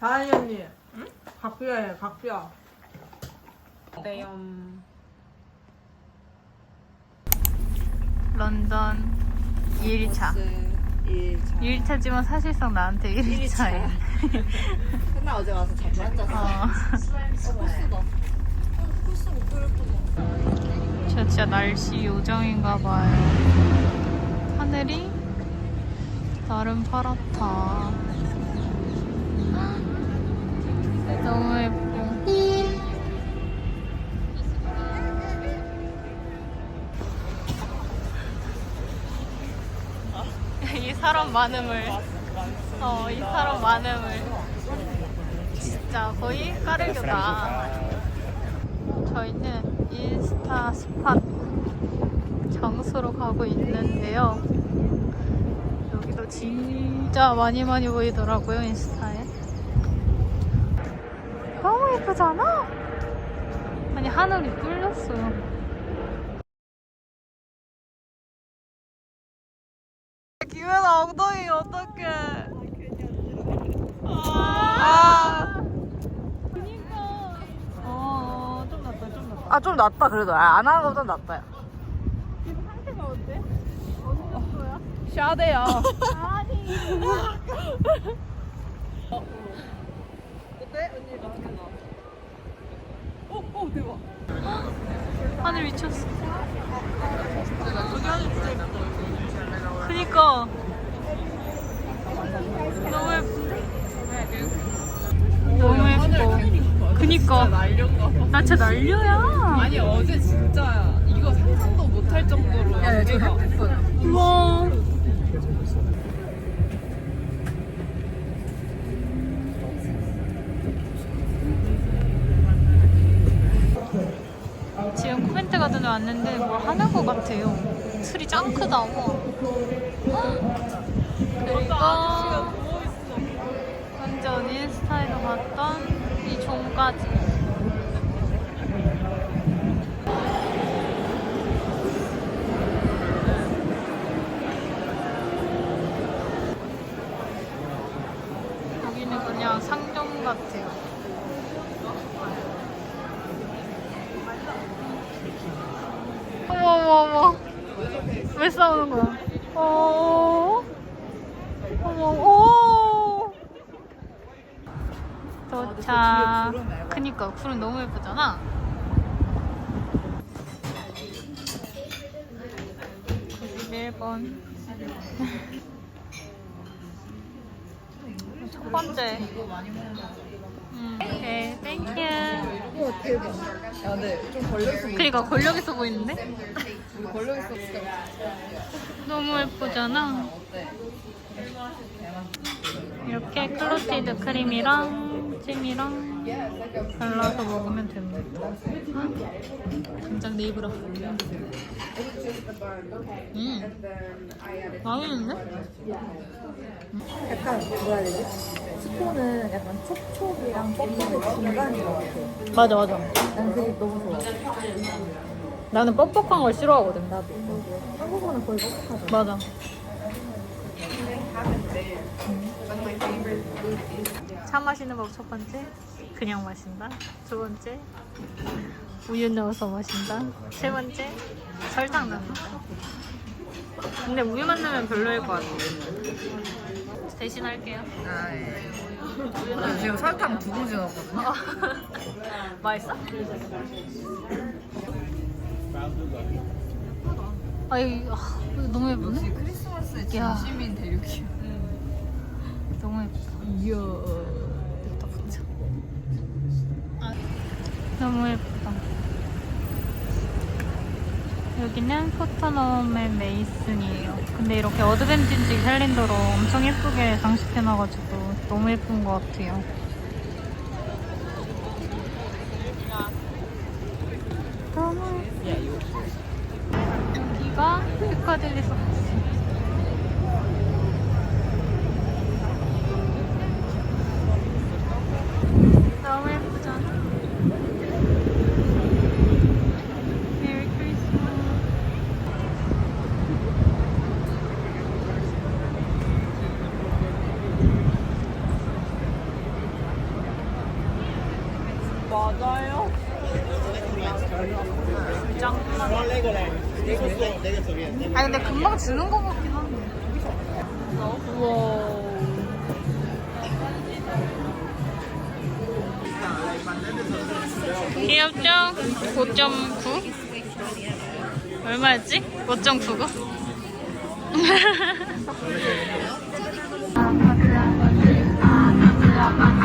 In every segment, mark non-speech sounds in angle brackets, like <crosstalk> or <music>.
다은이 언니. 응? 각뼈해, 각뼈. 네요. 런던 2일차. 1차. 2일차지만 사실상 나한테 1일차야. 맨날 <laughs> 어제 와서 잠도 안 잤어. 어. 코스다. 코스 못 그렸구나. 저 진짜 날씨 요정인가 봐요. 하늘이 나름 파랗다. 너무 예뻐. <laughs> 이 사람 많음을. 어, 이 사람 많음을. 진짜 거의 까르교다. 저희는 인스타 스팟 장소로 가고 있는데요. 여기도 진짜 많이 많이 보이더라고요, 인스타에. 너무 예쁘잖아? 아니, 하늘이 뚫렸어요. 기회가 엉덩이 어떡해. 아. 그니까. 어, 좀 낫다, 좀 낫다. 아, 좀 낫다, 그래도. 아, 안 하는 것보다 낫다. 지금 상태가 어때? 어느 정도야? 샤데야. 아니. <laughs> 어때? 언니 맛있게 나. 어, 어, 대박. 하늘 미쳤어. 저기 하늘 진짜 예쁘다. 그니까. 너무 예쁜데? 너무 예뻐. 그니까. 봐. 나 진짜 난리야. 아니, 어제 진짜 이거 상상도 못할 정도로. 야, 저 햇빛 우와. 지금 가든에 왔는데 뭘 하는 것 같아요. 틀이 짱 크다. 우와. 그리고 완전 인스타에서 봤던 이 종까지. 여기는 그냥 상점 같아요. 어머 어머 어머 왜 싸우는 거야? 어 어머 오 도착. 그니까 구름 너무 예쁘잖아. 91번. <laughs> 첫 번째. 음, 오케이, 땡큐. 대박. 야, 근데 좀 걸려있어. 그니까 권력 있어 보이는데? <laughs> 우리 걸려있어. 너무 예쁘잖아. 이렇게 클로티드 크림이랑 찜이랑 발라서 먹으면 됩니다. 당장 내 입으로. 음, 맛있는데? 약간 뭐라 해야 되지? 스콘은 약간 촉촉이랑 뻑뻑의 중간인 것 같아. 맞아, 맞아. 난 그게 너무 좋아. 나는 뻑뻑한 걸 싫어하거든. 나도. 한국어는 거의 뻑뻑하잖아. 맞아. 차 마시는 법 첫 번째, 그냥 마신다. 두 번째, 우유 넣어서 마신다. 세 번째, 설탕 넣는다. 근데 우유만 넣으면 별로일 것 같아. 대신 할게요. 아, 예. 나 지금 설탕 두 봉지 넣었거든. <laughs> 맛있어? 아, 이거 아, 너무 예쁘네? 역시 크리스마스의 야. 진심인 대륙이야. 너무 예쁘다. 이야. 여기다 붙여. 아, 너무 예쁘다. 여기는 포터넘의 메이슨이에요. 근데 이렇게 어드벤티지 캘린더로 엄청 예쁘게 장식해놔가지고 너무 예쁜 것 같아요. 너무. 여기가 피카딜리 서커스. 아 근데 금방 주는 거 같긴 한데. 우와. 귀엽죠? 5.9? 얼마였지? 5.99? 아, <laughs>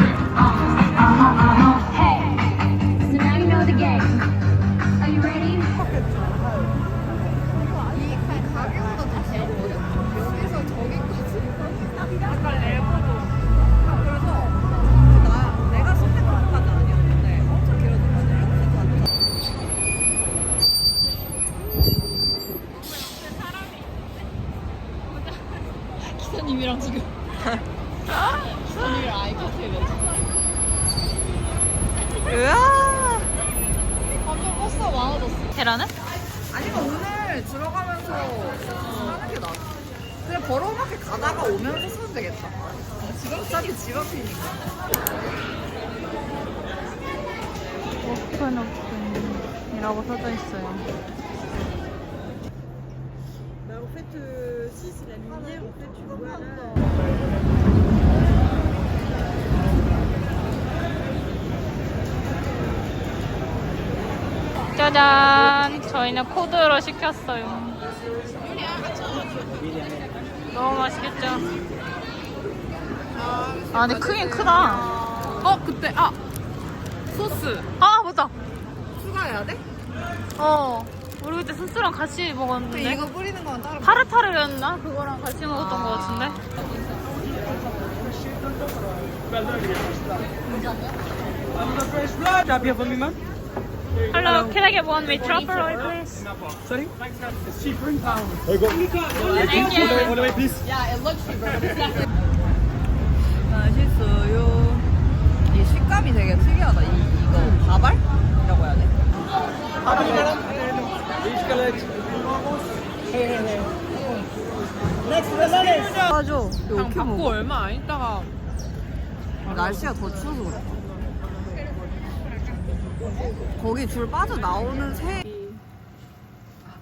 사도 되겠다. 지금 어차피 집 앞이니까. 오픈 오픈이라고 써져 있어요. En fait, si c'est la lumière, en fait, tu vois là. 짜잔! 저희는 코드로 시켰어요. 너무 맛있겠죠? 아, 근데 크긴 크다. 어, 그때, 아! 소스. 아, 맞다! 추가해야 돼? 어. 우리 그때 소스랑 같이 먹었는데. 이거 뿌리는 건 따로. 타르타르였나? 그거랑 같이 먹었던 것 같은데? Hello, can I get one with truffle oil, please? Sorry? It's cheaper in town. Thank you. All the way, please. Yeah, it looks cheaper, but it's not. 맛있어요. 이 식감이 되게 특이하다. 이, 이거 바발이라고 해야 돼? Each collect. 맞아. 이거 그냥 어떻게 받고 먹어? 얼마 안 있다가. 날씨가 더 추워서 그래. 거기 줄 빠져 나오는 새.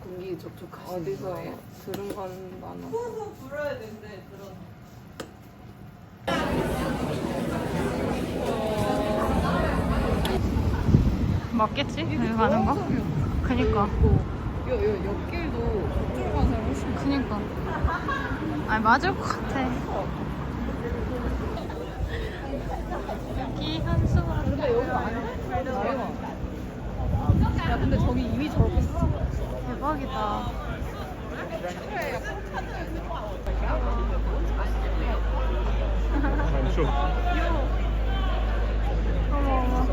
공기 접촉하시 어디서 들은 건 많아. 맞겠지? 여기 가는 거? 그니까. 여, 여, 옆길도 저쪽으로 가는 사람 훨씬 그니까. 아니, 맞을 것 같아. 여기 한수가. 근데 여기 안에 야, 근데 저기 이미 저렇게 써. 대박이다. 어머, 어머.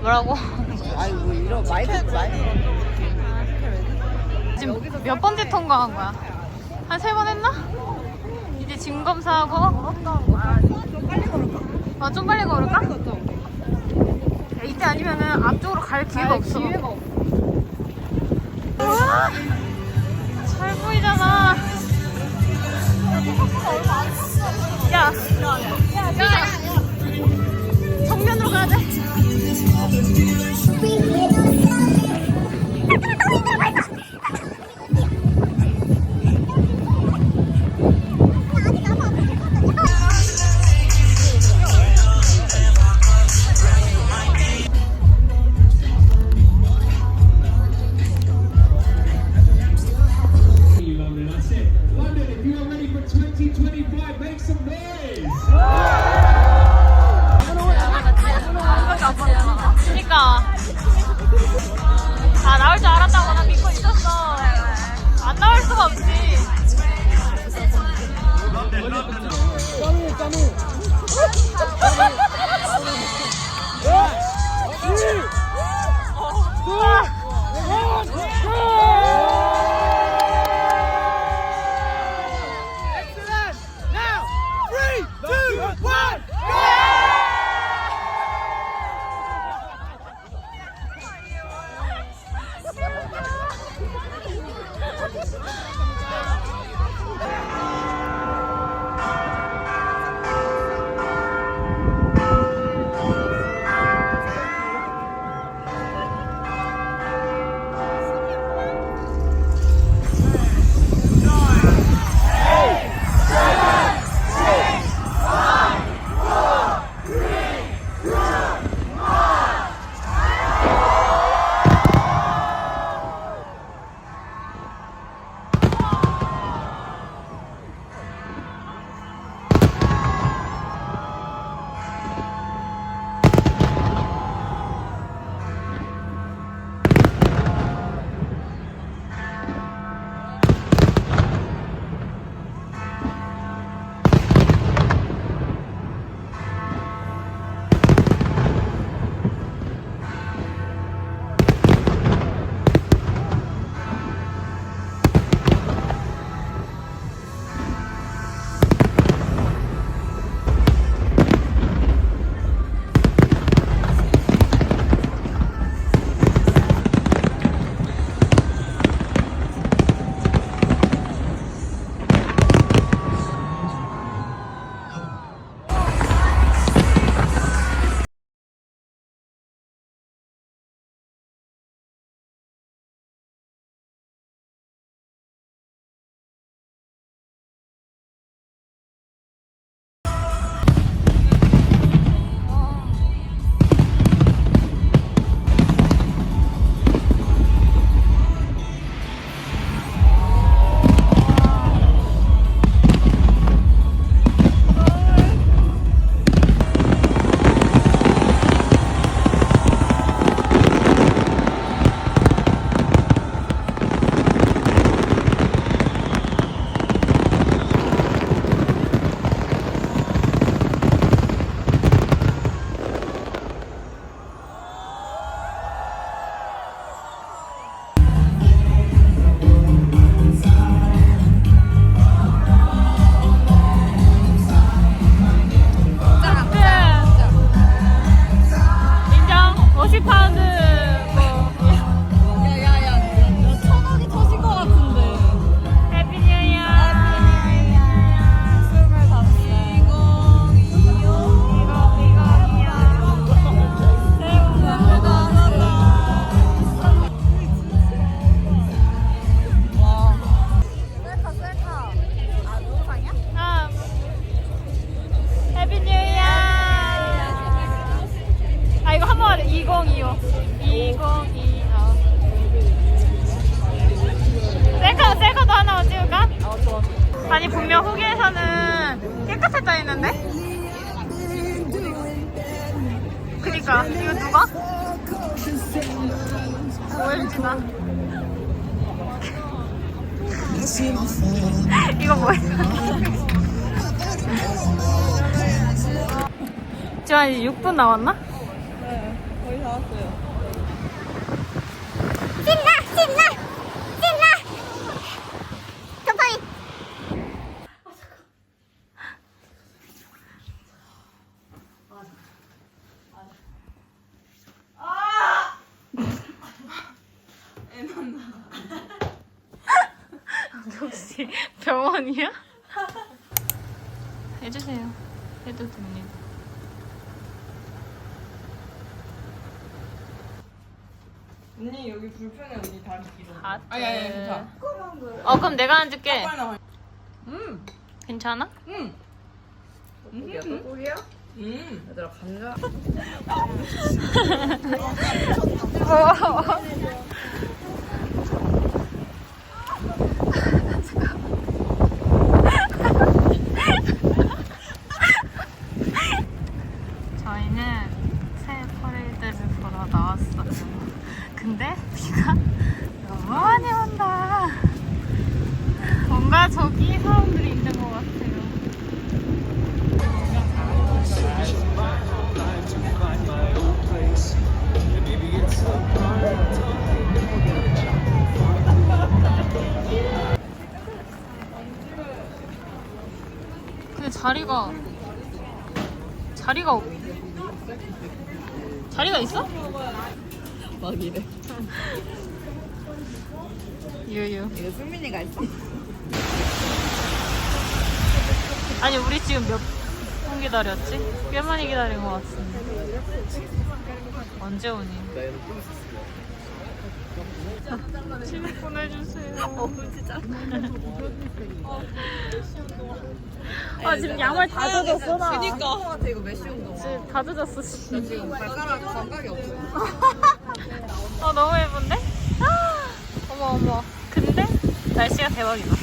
뭐라고? 아이고 이런 많이 됐 많이. 지금 몇 번째 통과한 거야? 한 세 번 했나? 이제 짐 검사하고. 좀 빨리 걸을까? 어, 좀 빨리 걸을까? 이때 아니면은 앞쪽으로 갈 기회가 없어. 기회가 없어. 우와! 잘 보이잖아. 야, 야, 정면으로 가야 돼. 그니까 이거 누가? 오해지나? <laughs> 이거 뭐야? 지금 한 6분 남았나? 네, 거의 다 왔어요. 신나 신나 도파민 혹시 병원이야? 해주세요. 해도 됩니다. 언니 여기 불편해 언니 다리 길어. 하트. 아니 아니 괜찮아. 어 그럼 내가 앉을게. 빨리 나와. 음. 괜찮아? 음. 떡국이야 떡국이야? 음. 얘들아 감자. 저 <laughs> <laughs> 자리가 없 자리가 있어? 막 이래. 유유 이거 수민이가 있어. 아니 우리 지금 몇 분 기다렸지? 꽤 많이 기다린 것 같은데 언제 오니? 친구 보내주세요 어 진짜 아 지금 양말 다 젖었어 나 그니까. 같아 이거 메시 운동. 지금 다 젖었어 지금 지금 발가락 감각이 없어. 어 너무 예쁜데? 아, 어머 어머 근데 날씨가 대박이다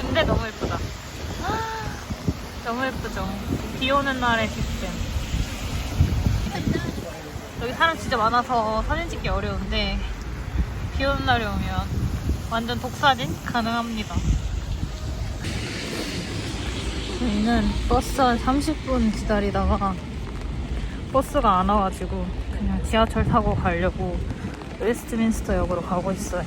근데 너무 예쁘다 아, 너무 예쁘죠 비 오는 날의 뒷뱀 여기 사람 진짜 많아서 사진 찍기 어려운데 비 오는 날이 오면 완전 독사진 가능합니다 저희는 버스 한 30분 기다리다가 버스가 안 와가지고 그냥 지하철 타고 가려고 웨스트민스터 역으로 가고 있어요.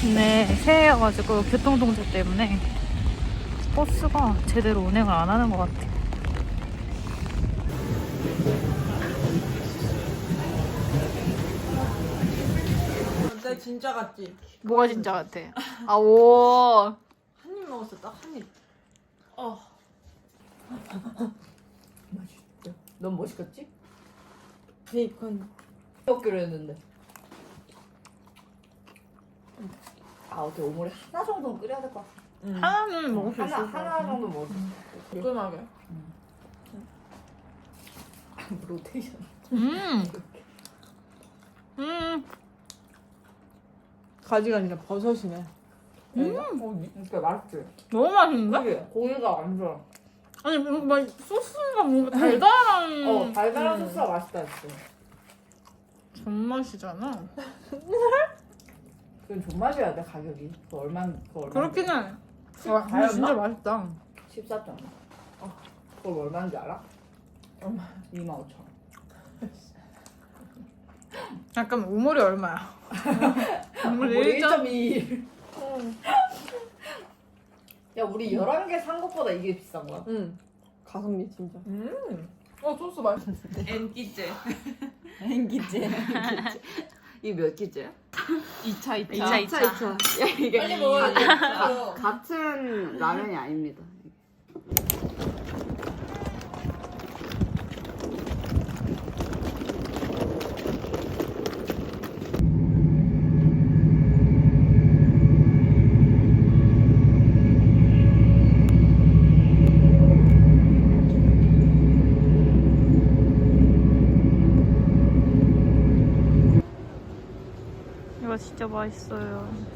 근데 새해여가지고 교통통제 때문에 버스가 제대로 운행을 안 하는 것 같아. 근데 진짜 같지. 뭐가 진짜 같아? <laughs> 아, 오. 한 입 먹었어 딱 한 입. 어. <laughs> 맛있죠. 넌뭐 시켰지? 베이컨. 먹기로 했는데. 아 어떻게 오므리 하나 정도는 끓여야 될 것 같아. 하나는 먹을 수 하나 있을 것 하나 같아. 정도 먹을 수 있어. 깔끔하게. <laughs> 로테이션. 음. 음. 가지가 아니라 버섯이네. 음. 어, 그러니까 맛있지. 너무 맛있는데? 그게 고기가 완전. 아니, 뭔가 막 소스가 뭔가 달달한. 어 달달한 소스가 맛있다 했어. 존맛이잖아. 그건 존맛이야 돼 가격이. 그 얼마 그 얼마? 그렇긴 해. 와, 근데? 진짜 맛있다. 14점. 어, 그걸 얼마인지 알아? 얼마? 2만 5천 원. 잠깐 우물이 얼마야? <laughs> 우물 우리 1점 1.2. 야 우리 11개 산 것보다 이게 비싼 거야? 응. 가성비 진짜. 음. 어 소스 맛있어. N기째. <laughs> N기째. 이게 몇 끼째야? 2차 2차. 2차 2차. 야 이게 빨리 먹어야 돼. 가- 같은 라면이 아닙니다. 맛있어요.